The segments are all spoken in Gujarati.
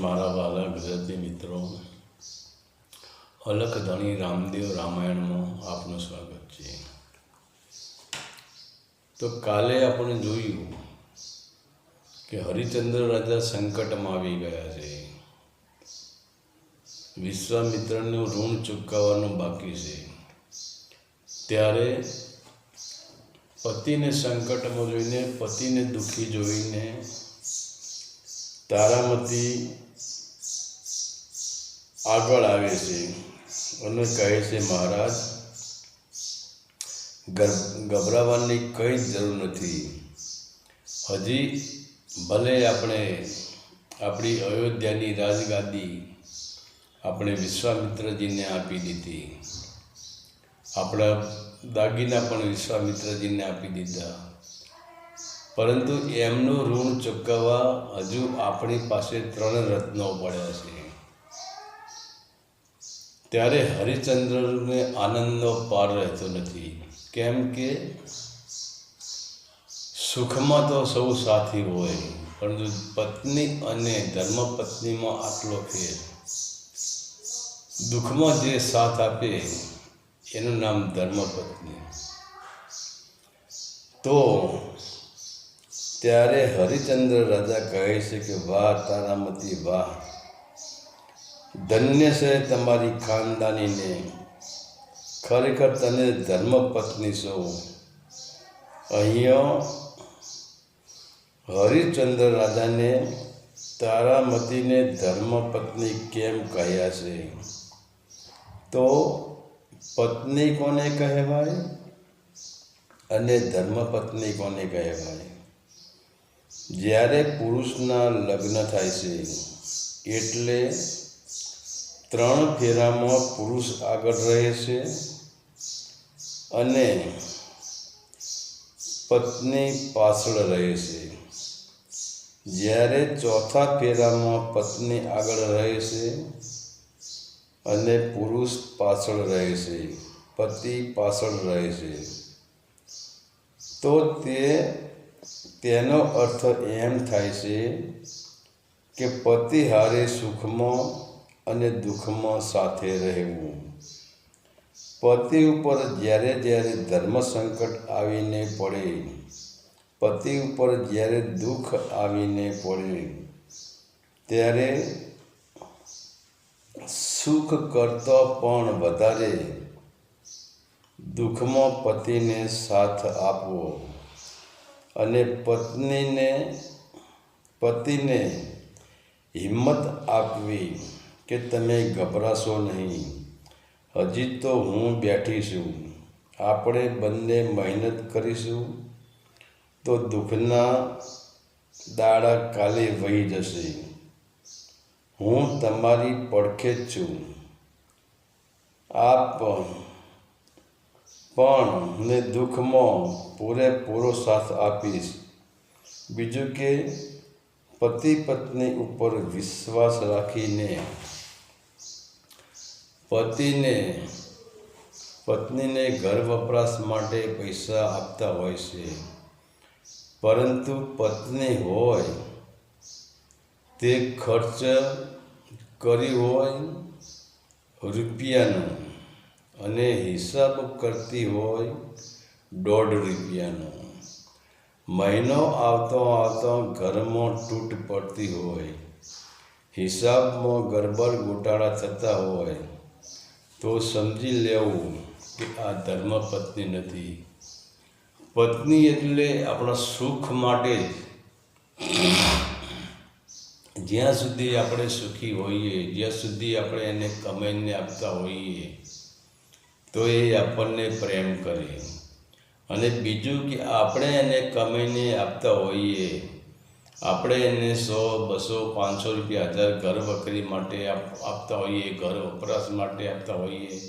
મારા વાલા ગુજરાતી મિત્રો, અલખ ધણી રામદેવ રામાયણમાં આપનું સ્વાગત છે. તો કાલે આપણે જોયું કે હરિચંદ્ર રાજા સંકટમાં આવી ગયા છે. વિશ્વામિત્રનું ઋણ ચૂકવવાનું બાકી છે. ત્યારે પતિને સંકટમાં જોઈને, પતિને દુઃખી જોઈને તારામતી આગળ આવે છે અને કહે છે, મહારાજ ગભરાવાની કંઈ જ જરૂર નથી. હજી ભલે આપણે આપણી અયોધ્યાની રાજગાદી આપણે વિશ્વામિત્રજીને આપી દીધી. આપણા દાગીના પણ વિશ્વામિત્રજીને આપી દીધા. પરંતુ એમનું ઋણ ચૂકવવા હજુ આપણી પાસે ત્રણ રત્નો પડ્યા છે. ત્યારે હરિચંદ્રને આનંદનો પાર રહેતો નથી. કેમ કે સુખમાં તો સૌ સાથી હોય, પરંતુ પત્ની અને ધર્મપત્નીમાં આટલો ફેર. દુઃખમાં જે સાથ આપે, એનું નામ ધર્મપત્ની. તો ત્યારે હરિચંદ્ર રાજા કહે છે કે, વાહ તારામતી, વાહ. ધન્ય છે તમારી ખાનદાનીને. ખરેખર તને ધર્મપત્ની છો. અહીંયા હરિચંદ્ર રાજાને તારામતીને ધર્મપત્ની કેમ કહ્યા છે? તો પત્ની કોને કહેવાય અને ધર્મપત્ની કોને કહેવાય? જ્યારે પુરુષના લગ્ન થાય છે, એટલે ત્રણ ફેરામાં પુરુષ આગળ રહે છે અને પત્ની પાછળ રહે છે. જ્યારે ચોથા ફેરામાં પત્ની આગળ રહે છે અને પુરુષ પાછળ રહે છે, પતિ પાછળ રહે છે, તો તે તેનો અર્થ એમ થાય છે કે પતિ હારે સુખમાં અને દુઃખમાં સાથે રહેવું. પતિ ઉપર જ્યારે જ્યારે ધર્મ સંકટ આવીને પડે, પતિ ઉપર જ્યારે દુઃખ આવીને પડે, ત્યારે સુખ કરતો પણ વધારે દુઃખમાં પતિને સાથ આપવો અને પત્નીને, પતિને હિંમત આપવી. કે તમે ગભરાશો નહીં. હજી તો હું બેઠી છું. આપણે બંને મહેનત કરીશું તો દુઃખના દાડા કાલે વહી જશે. હું તમારી પડખે જ છું. આપ પણ ને દુઃખમાં પૂરેપૂરો સાથ આપીશ. બીજું કે પતિ પત્ની ઉપર વિશ્વાસ રાખીને પતિને, પત્નીને ઘર વપરાશ માટે પૈસા આપતા હોય છે. પરંતુ પત્ની હોય, તે ખર્ચ કરી હોય રૂપિયાનો અને હિસાબ કરતી હોય દોઢ રૂપિયાનો. મહિનો આવતો આવતો ઘરમાં તૂટ પડતી હોય, હિસાબમાં ગરબડ ગોટાળા થતા હોય. તો સમજી લેવું કે આ ધર્મપત્ની નથી. પત્ની એટલે આપણા સુખ માટે જ. જ્યાં સુધી આપણે સુખી હોઈએ, જ્યાં સુધી આપણે એને કમાઈને આપતા હોઈએ, તો એ આપણને પ્રેમ કરે. અને બીજું કે આપણે એને કમાઈને આપતા હોઈએ આપણે એને સો, બસો, પાંચસો રૂપિયા હજાર ઘર વકરી માટે આપ- આપતા હોઈએ, ઘર વપરાશ માટે આપતા હોઈએ.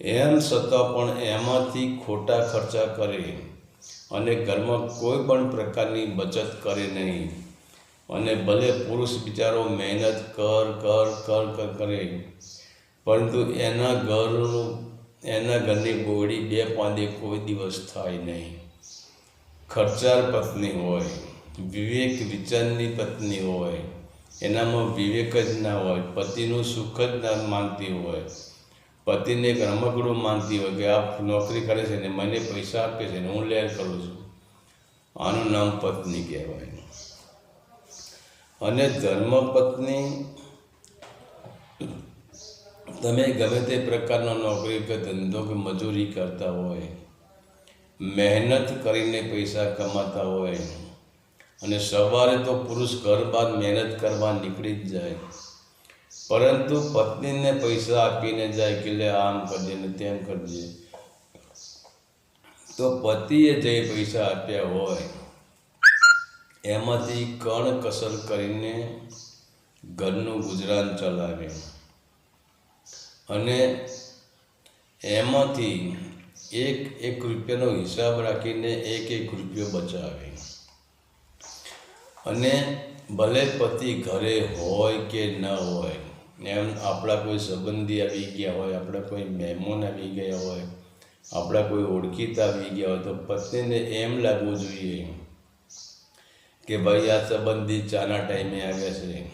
એમ છતાં પણ એમાંથી ખોટા ખર્ચા કરે અને ઘરમાં કોઈ પણ પ્રકારની બચત કરે નહીં. અને ભલે પુરુષ બિચારો મહેનત કર કર કર કર કરે, પરંતુ એના ઘરનું એના ઘરની બોડી બે પાંદે કોઈ દિવસ થાય નહીં. ખર્ચાળ પત્ની હોય. વિવેક વિચારની પત્ની હોય, એનામાં વિવેક જ ના હોય, પતિનું સુખ જ ના માનતી હોય. પતિને એક રમકડું માનતી હોય કે આ નોકરી કરે છે ને મને પૈસા આપે છે ને હું લેર કરું છું. આનું નામ પત્ની કહેવાય. અને ધર્મપત્ની, તમે ગમે તે પ્રકારનો નોકરી કે ધંધો કે મજૂરી કરતા હોય, મહેનત કરીને પૈસા કમાતા હોય અને સવારે તો પુરુષ ઘર બાદ મહેનત કરવા નીકળી જ જાય. પરંતુ પત્નીને પૈસા આપીને જાય કે લે આમ કરજે ને તેમ કરજે તો પતિએ જે પૈસા આપ્યા હોય, એમાંથી કણ કસર કરીને ઘરનું ગુજરાન ચલાવે અને એમાંથી એક એક રૂપિયાનો હિસાબ રાખીને એક એક રૂપિયો બચાવે અને ભલે પતિ ઘરે હોય કે ન હોય, એમ આપણા કોઈ સંબંધી આવી ગયા હોય, આપણા કોઈ મહેમાન આવી ગયા હોય, આપણા કોઈ ઓળખીતા આવી ગયા હોય, તો પત્નીને એમ લાગવું જોઈએ કે ભાઈ આ સંબંધી ચાના ટાઈમે આવ્યા છે.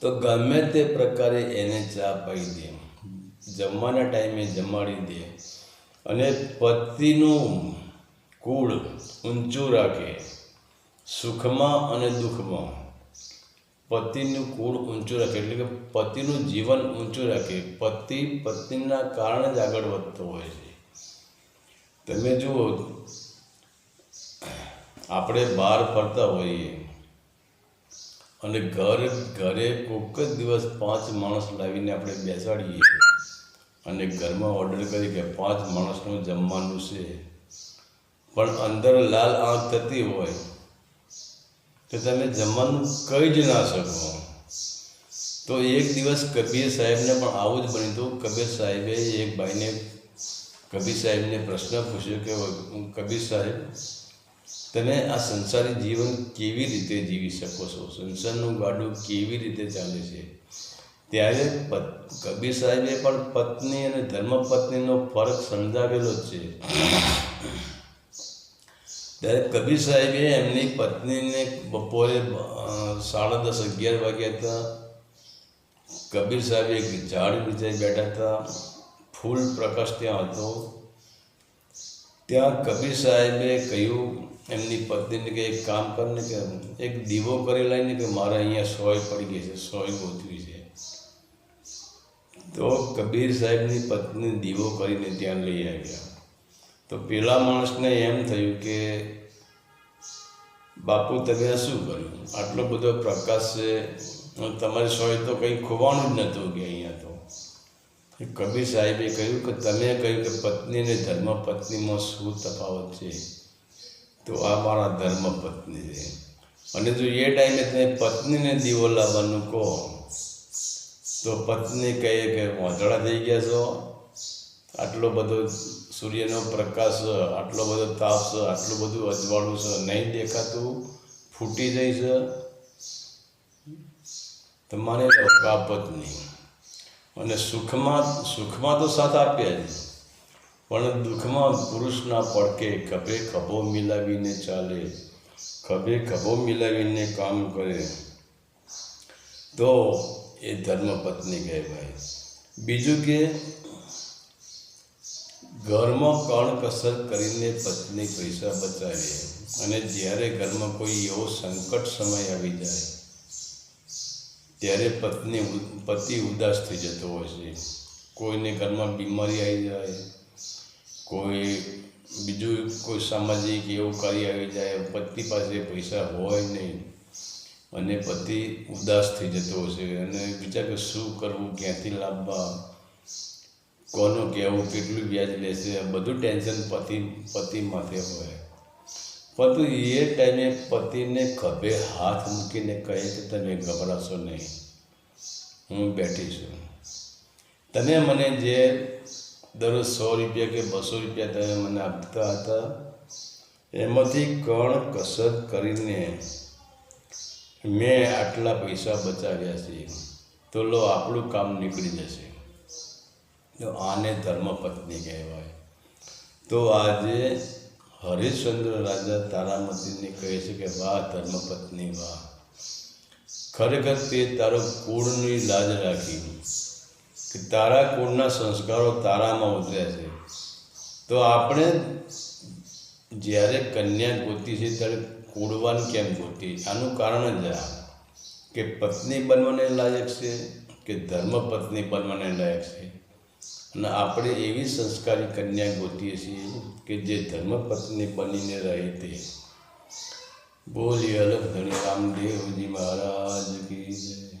તો ગમે તે પ્રકારે એને ચા પાઈ દે, જમવાના ટાઈમે જમાડી દે અને પતિનું કુળ ઊંચું રાખે. સુખમાં અને દુઃખમાં. પતિનું કુળ ઊંચું રાખે, એટલે કે પતિનું જીવન ઊંચું રાખે. પતિ પત્નીના કારણે જ આગળ વધતો હોય છે. તમે જુઓ, આપણે બહાર ફરતા હોઈએ અને ઘર, ઘરે કોઈક જ દિવસ પાંચ માણસ લાવીને આપણે બેસાડીએ અને ઘરમાં ઓર્ડર કરી કે પાંચ માણસનું જમવાનું છે. પણ અંદર લાલ આંખ થતી હોય તો તમે જમવાનું કહી જ ના શકો. તો એક દિવસ કબીર સાહેબને પણ આવું જ બન્યું હતું. કબીર સાહેબે એક ભાઈને, કબીર સાહેબને પ્રશ્ન પૂછ્યો કે કબીર સાહેબ, તમે આ સંસારી જીવન કેવી રીતે જીવી શકો છો? સંસારનું ગાડું કેવી રીતે ચાલે છે? ત્યારે કબીર સાહેબે પણ પત્ની અને ધર્મપત્નીનો ફરક સમજાવેલો જ છે. ત્યારે કબીર સાહેબે એમની પત્નીને બપોરે સાડા દસ, અગિયાર વાગ્યા હતા. કબીર સાહેબ એક ઝાડ નીચે બેઠા હતા. ફૂલ પ્રકાશ ત્યાં હતો. ત્યાં કબીર સાહેબે કહ્યું, એમની પત્નીને કે એક કામ કરને કે એક દીવો કરી લાવીને કે મારે અહીંયા સોય પડી ગઈ છે, સોય ગોતવી છે. તો કબીર સાહેબની પત્ની દીવો કરીને ત્યાં લઈ આવ્યા. તો પેલા માણસને એમ થયું કે, બાપુ, તમે શું કર્યું? આટલો બધો પ્રકાશ છે. તમારી સોય તો કંઈ ખોવાનું જ નહોતું કે અહીંયા તો. કબીર સાહેબે કહ્યું કે, તમે કહ્યું કે પત્ની અને ધર્મ પત્નીમાં શું તફાવત છે? તો આ મારા ધર્મ પત્ની છે. અને જો એ ટાઈમે તમે પત્નીને દીવો લાવવાનું કહો, તો પત્ની કહે કે, વાંધળા થઈ ગયા છો. આટલો બધો સૂર્યનો પ્રકાશ આટલો બધો તાપ છે, આટલું બધું અજવાળું છે, નહીં દેખાતું, ફૂટી જાય છે. તમારે અવકાપત નહીં. અને સુખમાં સુખમાં તો સાથ આપ્યા જ. પણ દુઃખમાં પુરુષના પડકે ખભે ખભો મિલાવીને ચાલે, ખભે ખભો મિલાવીને કામ કરે. તો એ ધર્મપત્ની કહેવાય. બીજું કે ઘરમાં કણ કસર કરીને પત્ની પૈસા બચાવે અને જ્યારે ઘરમાં કોઈ એવો સંકટ સમય આવી જાય, ત્યારે પત્ની પતિ ઉદાસ થઈ જતો હોય છે. કોઈને ઘરમાં બીમારી આવી જાય, કોઈ બીજું કોઈ સામાજિક એવું કાર્ય આવી જાય, પતિ પાસે પૈસા હોય નહીં અને પતિ ઉદાસ થઈ જતો હશે અને વિચાર કે શું કરવું, ક્યાંથી લાવવા? કોનું કહેવું કેટલું વ્યાજ લેશે, બધું ટેન્શન પતિ પતિ માથે હોય. પરંતુ એ ટાઈમે પતિને ખભે હાથ મૂકીને કહે કે તમે ગભરાશો નહીં. હું બેઠી છું. તમે મને જે દરરોજ સો રૂપિયા કે બસો રૂપિયા તમે મને આપતા હતા, એમાંથી કણ કસરત કરીને મેં આટલા પૈસા બચાવ્યા છે. તો લો, આપણું કામ નીકળી જશે. તો આને ધર્મપત્ની કહેવાય. તો આજે હરિશ્ચંદ્ર રાજા તારામતીને કહે છે કે વાહ, ધર્મપત્ની, વાહ. ખરેખર તે તારો કુળની લાજ રાખી. કે તારા કુળના સંસ્કારો તારામાં ઉતર્યા છે. તો આપણે જ્યારે કન્યા ગોતી છે, ત્યારે કુળવાન કેમ ગોતી? આનું કારણ જ આ કે પત્ની બનવાને લાયક છે, કે ધર્મ પત્ની બનવાને લાયક છે. અને આપણે એવી સંસ્કારી કન્યા ગોતીએ છીએ કે જે ધર્મપત્ની બનીને રહે તે. બોલી અલગ ધણી, રામદેવજી મહારાજ કી જય.